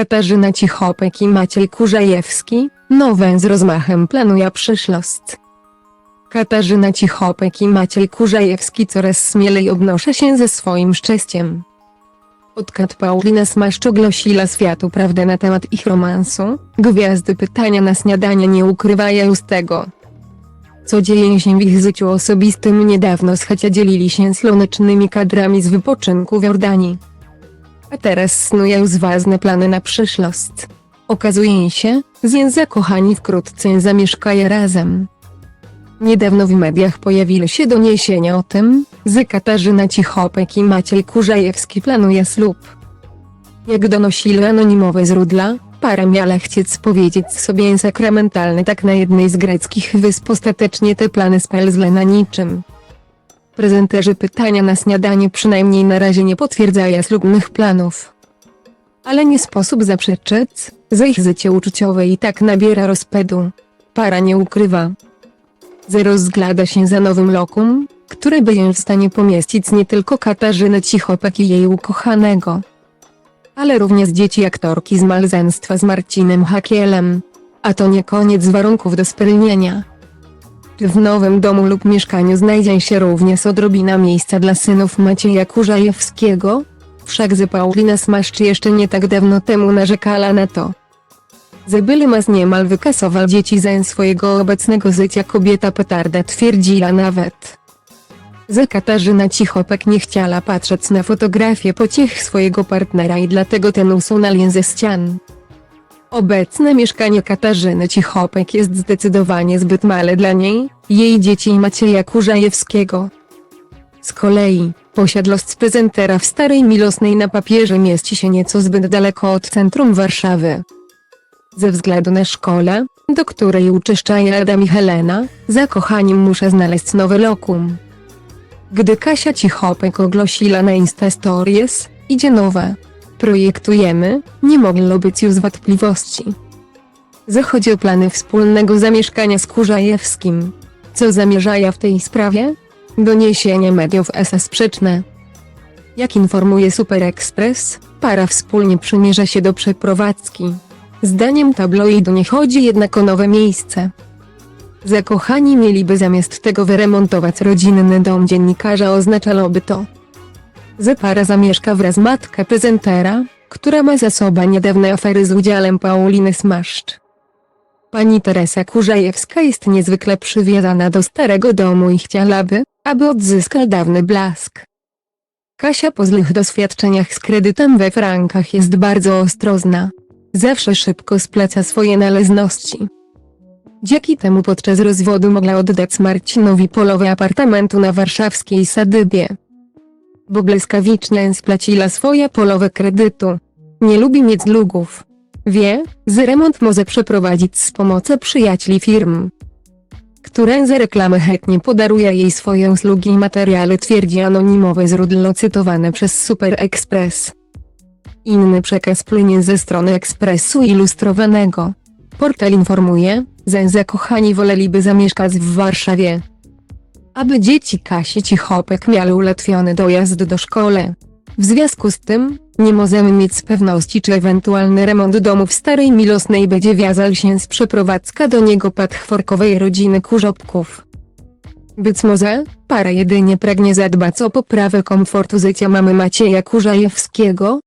Katarzyna Cichopek i Maciej Kurzajewski, nowe z rozmachem planuje przyszłość. Katarzyna Cichopek i Maciej Kurzajewski coraz śmielej obnoszę się ze swoim szczęściem. Odkąd Paulina Smaszcz ogłosiła światu prawdę na temat ich romansu, gwiazdy pytania na śniadanie nie ukrywają z tego. Co dzieje się w ich życiu osobistym niedawno Schacia dzielili się słonecznymi kadrami z wypoczynku w Jordanii. A teraz snują ważne plany na przyszłość. Okazuje się, że zakochani wkrótce zamieszkają razem. Niedawno w mediach pojawiły się doniesienia o tym, że Katarzyna Cichopek i Maciej Kurzajewski planuje ślub. Jak donosili anonimowe źródła, para miała chcieć powiedzieć sobie sakramentalny tak na jednej z greckich wysp ostatecznie te plany spełzły na niczym. Prezenterzy pytania na śniadanie przynajmniej na razie nie potwierdzają ślubnych planów. Ale nie sposób zaprzeczyć, że ich życie uczuciowe i tak nabiera rozpędu. Para nie ukrywa, że rozgląda się za nowym lokum, które będzie w stanie pomieścić nie tylko Katarzynę Cichopek i jej ukochanego, ale również dzieci aktorki z małżeństwa z Marcinem Hakielem. A to nie koniec warunków do spełnienia. W nowym domu lub mieszkaniu znajdzie się również odrobina miejsca dla synów Macieja Kurzajewskiego? Wszakże Paulina Smaszcz jeszcze nie tak dawno temu narzekała na to. Zebyle mas niemal wykasował dzieci ze swojego obecnego życia kobieta petarda twierdziła nawet. Że Katarzyna Cichopek nie chciała patrzeć na fotografię pociech swojego partnera i dlatego ten usunęli ze ścian. Obecne mieszkanie Katarzyny Cichopek jest zdecydowanie zbyt małe dla niej, jej dzieci i Macieja Kurzajewskiego. Z kolei, posiadłość prezentera w Starej Milosnej na papierze mieści się nieco zbyt daleko od centrum Warszawy. Ze względu na szkołę, do której uczęszczają Adam i Helena, zakochanim muszę znaleźć nowe lokum. Gdy Kasia Cichopek ogłosiła na Insta Stories, idzie nowe. Projektujemy, nie mogło być już wątpliwości. Zachodzi o plany wspólnego zamieszkania z Kurzajewskim. Co zamierzają w tej sprawie? Doniesienia mediów SA sprzeczne. Jak informuje Super Express, para wspólnie przymierza się do przeprowadzki. Zdaniem tabloidu nie chodzi jednak o nowe miejsce. Zakochani mieliby zamiast tego wyremontować rodzinny dom dziennikarza oznaczałoby to, że para zamieszka wraz matkę prezentera, która ma za sobą niedawne afery z udziałem Pauliny Smaszcz. Pani Teresa Kurzajewska jest niezwykle przywiązana do starego domu i chciałaby, aby odzyskał dawny blask. Kasia po złych doświadczeniach z kredytem we frankach jest bardzo ostrożna. Zawsze szybko spłaca swoje należności. Dzięki temu podczas rozwodu mogła oddać Marcinowi polowe apartamentu na warszawskiej Sadybie. Bo błyskawicznie spłaciła swoje polowe kredytu. Nie lubi mieć długów. Wie, że remont może przeprowadzić z pomocą przyjaciół firm, które za reklamę chętnie podaruje jej swoje usługi i materiały twierdzi anonimowe źródło cytowane przez Super Express. Inny przekaz płynie ze strony Ekspresu Ilustrowanego. Portal informuje, że zakochani woleliby zamieszkać w Warszawie. Aby dzieci Kasi Cichopek miały ułatwiony dojazd do szkoły. W związku z tym, nie możemy mieć pewności czy ewentualny remont domu w Starej Milosnej będzie wiązał się z przeprowadzka do niego patchworkowej rodziny Kurzopków. Być może, para jedynie pragnie zadbać o poprawę komfortu życia mamy Macieja Kurzajewskiego,